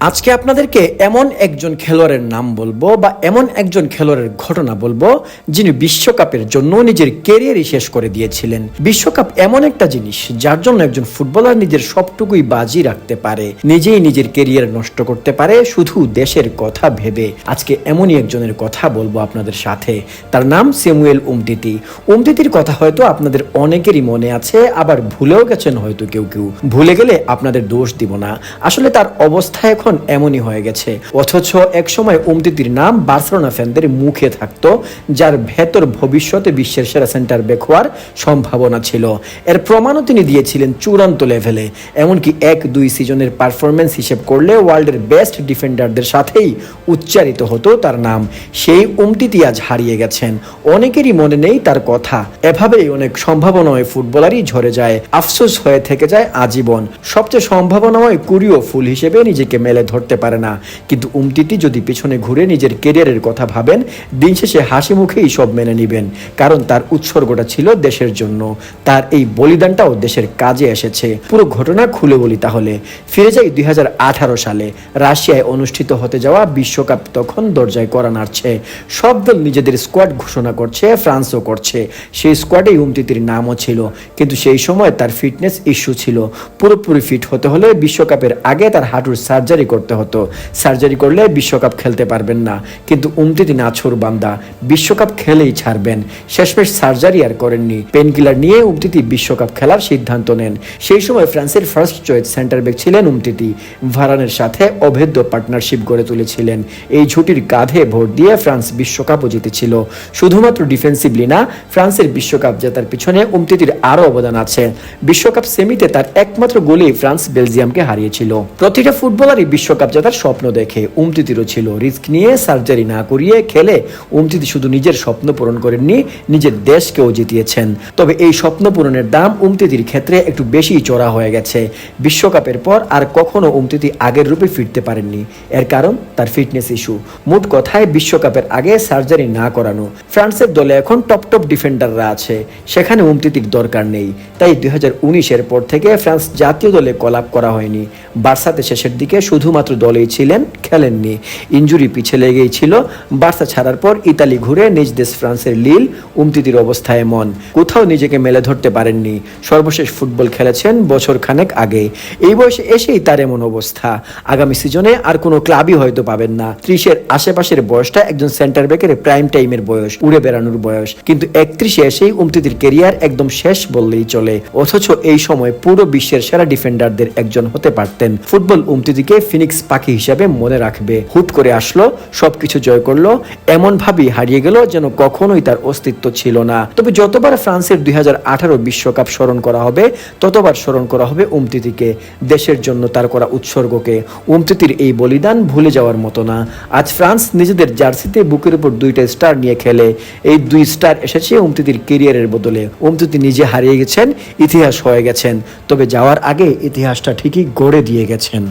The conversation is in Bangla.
আজকে আপনাদেরকে এমন একজন খেলোয়াড়ের নাম বলব বা এমন একজন খেলোয়াড়ের ঘটনা বলব যিনি বিশ্বকাপের জন্য নিজের কেরিয়ারই শেষ করে দিয়েছিলেন। বিশ্বকাপ এমন একটা জিনিস, যার জন্য একজন ফুটবলার নিজের সবটুকুই বাজি রাখতে পারে, নিজেই নিজের কেরিয়ার নষ্ট করতে পারে, শুধু দেশের কথা ভেবে। আজকে এমনই একজনের কথা বলব আপনাদের সাথে। তার নাম সেমুয়েল উমতিতি। উমতিতির কথা হয়তো আপনাদের অনেকেরই মনে আছে, আবার ভুলেও গেছেন হয়তো কেউ কেউ। ভুলে গেলে আপনাদের দোষ দিব না। আসলে তার অবস্থা এখন এমনই হয়ে গেছে। অথচ এক সময় উমতিতির নাম বার্সেলোনা ফ্যানদের মুখে থাকতো, যার ভেতর ভবিষ্যতে বিশ্বের সেরা সেন্টার ব্যাক হওয়ার সম্ভাবনা ছিল। এর প্রমাণও তিনি দিয়েছিলেন চূড়ান্ত লেভেলে এমনকি এক দুই সিজনের পারফরমেন্স হিসেব করলে ওয়ার্ল্ডের বেস্ট ডিফেন্ডারদের সাথেই উচ্চারিত হতো তার নাম। সেই উমতিতি আজ হারিয়ে গেছেন। অনেকেরই মনে নেই তার কথা। এভাবেই অনেক সম্ভাবনাময় ফুটবলারই ঝরে যায়। আফসোস হয়ে থেকে যায় আজীবন। সবচেয়ে সম্ভাবনাময় কুরিও ফুল হিসেবে নিজেকে মেলে ধরতে পারে না। কিন্তু উমতিতি যদি পিছনে ঘুরে নিজের কেরিয়ারের কথা ভাবেন, দিন শেষে হাসি মুখেই সব মেনে নেবেন, কারণ তার উৎসর্গটা ছিল দেশের জন্য। তার এই বলিদানটাও দেশের কাজে এসেছে। পুরো ঘটনা খুলে বলি তাহলে। ফিরে যাই দুই সালে। রাশিয়ায় অনুষ্ঠিত হতে যাওয়া বিশ্বকাপ তখন দরজায় করা নাড়ছে। সব দল নিজেদের স্কোয়াড ঘোষণা করছে, ফ্রান্সও করছে। সেই স্কোয়াডে উমতিতির নামও ছিল। কিন্তু সেই সময় তার ফিটনেস ইস্যু ছিল। পুরোপুরি ফিট হতে হলে বিশ্বকাপের আগে তার হাঁটুর সার্জারি করতে হতো। সার্জারি করলে বিশ্বকাপ খেলতে পারবেন না। কিন্তু উমতিতি নাছর বান্দা বিশ্বকাপ খেলেই ছাড়বেন। শেষমেশ সার্জারি আর করেননি। পেন কিলার নিয়ে উমতিতি বিশ্বকাপ খেলার সিদ্ধান্ত নেন। সেই সময় ফ্রান্সের ফার্স্ট চয়েস সেন্টার ব্যাক ছিলেন উমতিতি। ভারানের সাথে অভেদ্য পার্টনারশিপ গড়ে তুলেছিলেন। এই ঝুটির কাঁধে ভোট দিয়ে ফ্রান্স বিশ্বকাপও জিতেছিল। শুধুমাত্র ডিফেন্সিভলি না, ফ্রান্সের বিশ্বকাপ জেতার পিছনে উমতিতির আরও অবদান আছে। বিশ্বকাপ সেমিতে তার একমাত্র গোলেই ফ্রান্স বেলজিয়ামকে হারিয়েছিল। প্রতিটা ফুটবলারই বিশ্বকাপ জেতার স্বপ্ন দেখে। উমতিতিরও ছিল রিস্ক নিয়ে সার্জারি না করিয়ে খেলে উমতিতি শুধু নিজের স্বপ্ন পূরণ করেননি, নিজের দেশকেও জিতিয়েছেন। তবে এই স্বপ্ন পূরণের দাম উমতিতির ক্ষেত্রে একটু বেশি চড়া হয়ে গেছে। বিশ্বকাপের পর আর কখনো উমতিতি আগের রূপে ফিরতে পারেননি। এর কারণ তার ফিটনেস ইস্যু। মোট কথায়, বিশ্বকাপের আগে সার্জারি না করানো। ফ্রান্সের দলে এখন টপ টপ ডিফেন্ডাররা আছে। সেখানে উমতিতির দরকার নেই। তাই দুই উনিশের পর থেকে ফ্রান্স জাতীয় দলে কলাপ করা হয়নি। বার্সাতে শেষের দিকে শুধুমাত্র দলেই ছিলেন, খেলেননি। ইঞ্জুরি পিছে লেগেই ছিল। বার্সা ছাড়ার পর ইতালি ঘুরে নিজ দেশ ফ্রান্সের লিল উমতিতির অবস্থায় মন কোথাও নিজেকে মেলে ধরতে পারেননি। সর্বশেষ ফুটবল খেলেছেন বছর খানেক আগে। এই বয়সে এসেই তার এমন অবস্থা। আগামী সিজনে আর কোনো ক্লাবই হয়তো পাবেন না। ত্রিশের আশেপাশের বয়সটা একজন সেন্টার ব্যাকের প্রাইম টাইমের বয়স, উড়ে বেড়ানোর বয়স। কিন্তু একত্রিশে এসেই উমতিতির কেরিয়ার একদম শেষ বললেই চলে। অথচ এই সময় পুরো বিশ্বের সেরা ডিফেন্ডারদের একজন হতে পারতেন। ফুটবল উমতিতিকে ফিনিক্স পাখি হিসাবে মনে রাখবে। হুট করে আসলো, সবকিছু জয় করল, এমন ভাবেই হারিয়ে গেল যেন কখনোই তার অস্তিত্ব ছিল না। তবে যতবার ফ্রান্সের দুই বিশ্বকাপ স্মরণ করা হবে, ততবার স্মরণ করা হবে উমতিতিকে দেশের জন্য তার করা উৎসর্গকে। উমতিতির এই বলিদান ভুলে যাওয়ার মতো না। আজ ফ্রান্স নিজেদের জার্সিতে বুকের উপর দুইটা স্টার নিয়ে খেলে। এই দুই স্টার এসেছে উমতিতির কেরিয়ারের বদলে। উমতিতি নিজে হারিয়ে গেছেন, ইতিহাস হয়ে গেছেন, তবে যাওয়ার আগে ইতিহাসটা ঠিকই গড়ে দিয়ে গেছেন।